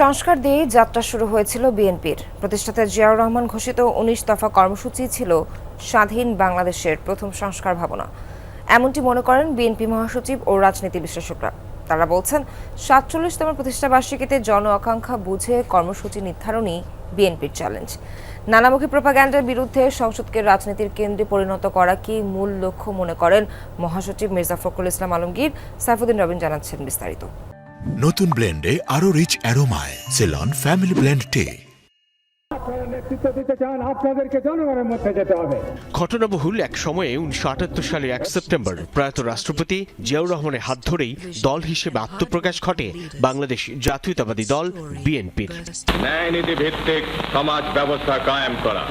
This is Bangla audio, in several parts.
সংস্কার দিয়েই যাত্রা শুরু হয়েছিল বিএনপির। প্রতিষ্ঠাতা জিয়াউর রহমান ঘোষিত উনিশ দফা কর্মসূচি ছিল স্বাধীন বাংলাদেশের প্রথম সংস্কার ভাবনা। এমনটি মনে করেন বিএনপি মহাসচিব ও রাজনীতি বিশ্লেষকরা। তারা বলছেন, সাতচল্লিশতম প্রতিষ্ঠাবার্ষিকীতে জন আকাঙ্ক্ষা বুঝে কর্মসূচি নির্ধারণই বিএনপির চ্যালেঞ্জ। নানামুখী প্রোপাগ্যান্ডার বিরুদ্ধে সংসদকে রাজনীতির কেন্দ্রে পরিণত করা কি মূল লক্ষ্য মনে করেন মহাসচিব মির্জা ফখরুল ইসলাম আলমগীর? সাইফুদ্দিন রবিন জানাচ্ছেন বিস্তারিত। নতুন ব্লেন্ডে আরও রিচ অ্যারোমায় সেলন ফ্যামিলি ব্লেন্ড টে ঘটনাবহুল এক সময়ে উনিশশো আটাত্তর সালের এক সেপ্টেম্বর প্রয়াত রাষ্ট্রপতি জিয়াউর রহমানের হাত ধরেই দল হিসেবে আত্মপ্রকাশ ঘটে বাংলাদেশ জাতীয়তাবাদী দল বিএনপির। ন্যায় নীতি ভিত্তিক সমাজ ব্যবস্থা কায়েম করা।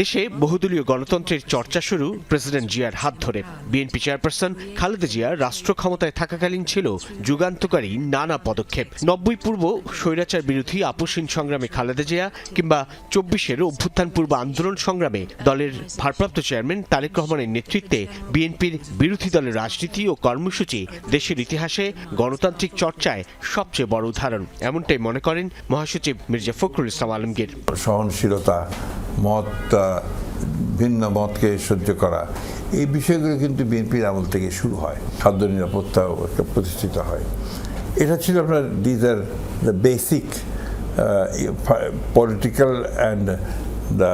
দেশে বহুদলীয় গণতন্ত্রের চর্চা শুরু প্রেসিডেন্ট জিয়ার হাত ধরে। বিএনপি চেয়ারপারসন খালেদা জিয়া রাষ্ট্র ক্ষমতায় থাকাকালীন ছিল যুগান্তকারী নানা পদক্ষেপ। নব্বই পূর্ব স্বৈরাচার বিরোধী আপোষহীন সংগ্রামে খালেদা জিয়া কিংবা চব্বিশের অভ্যুত্থান পূর্ব আন্দোলন সংগ্রামে দলের ভারপ্রাপ্ত চেয়ারম্যান তারেক রহমানের নেতৃত্বে বিএনপির বিরোধী দলের রাজনীতি ও কর্মসূচি দেশের ইতিহাসে গণতান্ত্রিক চর্চায় সবচেয়ে বড় উদাহরণ। এমনটাই মনে করেন মহাসচিব মির্জা ফখরুল ইসলাম আলমগীর। সহনশীলতা মত ভিন্ন মতকে সহ্য করা, এই বিষয়গুলো কিন্তু বিএনপির আমল থেকে শুরু হয়, খাদ্য নিরাপত্তা প্রতিষ্ঠিত হয়। এটা ছিল আপনার these are the basic political and the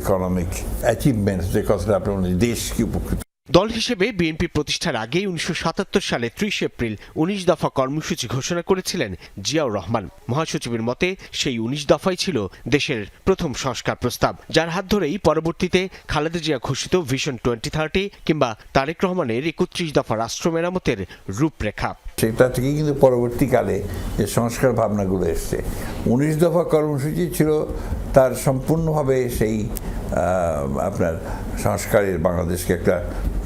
economic achievements যে কথাটা আপনার দেশকে উপকৃত দল হিসেবে বিএনপি প্রতিষ্ঠার আগেই উনিশশো সালে ত্রিশ এপ্রিল উনিশ দফা কর্মসূচি ঘোষণা করেছিলেন জিয়াউর রহমান। মহাসচিবের মতে, সেই উনিশ দফাই ছিল দেশের প্রথম সংস্কার প্রস্তাব, যার হাত ধরেই পরবর্তীতে খালেদা জিয়া ঘোষিত ভিশন টোয়েন্টি থার্টি কিংবা তারেক রহমানের একত্রিশ দফা রাষ্ট্র মেরামতের রূপরেখা। সেটা থেকেই কিন্তু পরবর্তীকালে যে সংস্কার ভাবনাগুলো এসছে। উনিশ দফা কর্মসূচি ছিল তার সম্পূর্ণভাবে সেই আপনার সংস্কারের বাংলাদেশকে একটা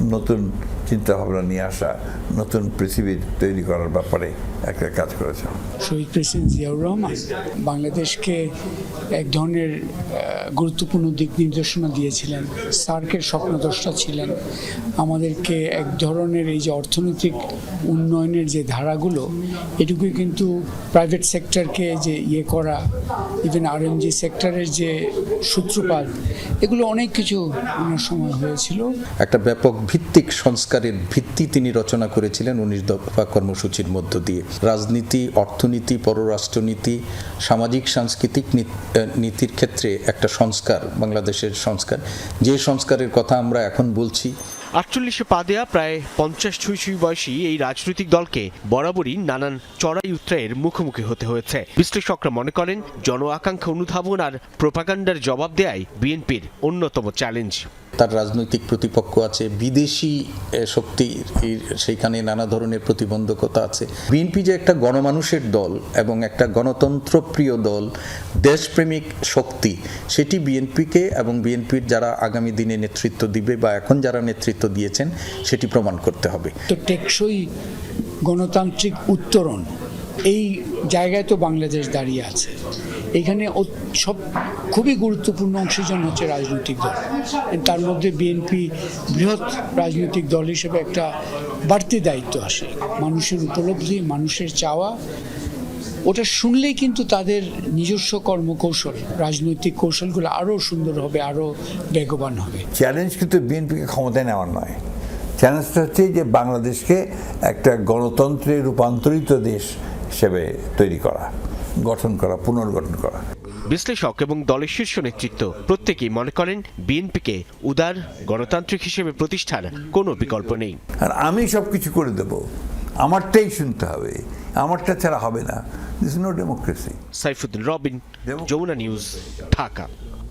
নতুন চিন্তা ভাবনা নিয়ে আসা নতুন পৃথিবী তৈরি করার ব্যাপারে একটা কাজ করেছে। শহীদ প্রেসিডেন্ট জিয়াউর রহমান বাংলাদেশকে এক ধরনের গুরুত্বপূর্ণ দিক নির্দেশনা দিয়েছিলেন সার্কের স্বপ্নদ্রষ্টা ছিলেন। আমাদেরকে এক ধরনের এই যে অর্থনৈতিক উন্নয়নের যে ধারাগুলো এটুকুই কিন্তু প্রাইভেট সেক্টরকে যে ইয়ে করা ইভেন আরএমজি সেক্টরের যে সূত্রপাত এগুলো অনেক কিছু সময় হয়েছিল। একটা ব্যাপক ভিত্তিক সংস্কারের ভিত্তি তিনি রচনা করেছিলেন উনিশ দফা কর্মসূচির মধ্য দিয়ে। রাজনীতি, অর্থনীতি, পররাষ্ট্রনীতি, সামাজিক, সাংস্কৃতিক নীতির ক্ষেত্রে একটা সংস্কার, বাংলাদেশের সংস্কার। যে সংস্কারের কথা আমরা এখন বলছি, আটচল্লিশে পা দেয়া প্রায় পঞ্চাশ ছুঁই ছুঁই বয়সী এই রাজনৈতিক দলকে বরাবরই নানান চড়াই উত্রায়ের মুখোমুখি হতে হয়েছে। বিশ্লেষকরা মনে করেন, জন আকাঙ্ক্ষা অনুধাবন আর প্রোপাগান্ডার জবাব দেয়াই বিএনপির অন্যতম চ্যালেঞ্জ। তার রাজনৈতিক প্রতিপক্ষ আছে, বিদেশি শক্তি সেইখানে নানা ধরনের প্রতিবন্ধকতা আছে। বিএনপি যে একটা গণমানুষের দল এবং একটা গণতন্ত্রপ্রিয় দল, দেশপ্রেমিক শক্তি, সেটি বিএনপিকে এবং বিএনপির যারা আগামী দিনে নেতৃত্ব দিবে বা এখন যারা নেতৃত্ব দিয়েছেন, সেটি প্রমাণ করতে হবে। তো টেকসই গণতান্ত্রিক উত্তরণ এই জায়গায় তো বাংলাদেশ দাঁড়িয়ে আছে। এখানে সব খুবই গুরুত্বপূর্ণ অংশীজন হচ্ছে রাজনৈতিক দল। তার মধ্যে বিএনপি বৃহৎ রাজনৈতিক দল হিসেবে একটা বাড়তি দায়িত্ব আসে। মানুষের উপলব্ধি, মানুষের চাওয়া, ওটা শুনলেই কিন্তু তাদের নিজস্ব কর্মকৌশল, রাজনৈতিক কৌশলগুলো আরও সুন্দর হবে, আরও বেগবান হবে। চ্যালেঞ্জ কিন্তু বিএনপিকে ক্ষমতায় নেওয়ার নয়। চ্যালেঞ্জটা হচ্ছে যে বাংলাদেশকে একটা গণতন্ত্রে রূপান্তরিত দেশ হিসেবে তৈরি করা গঠন করা পুনর্গঠন করা। বিশ্লেষক এবং দলের শীর্ষ নেতৃত্ব প্রত্যেকেই মনে করেন বিএনপিকে উদার গণতান্ত্রিক হিসেবে প্রতিষ্ঠার কোনো বিকল্প নেই। আর আমি সব কিছু করে দেব। আমারটাই শুনতে হবে। আমারটা ছাড়া হবে না। This no democracy Saifuddin Robin Jamuna news Dhaka.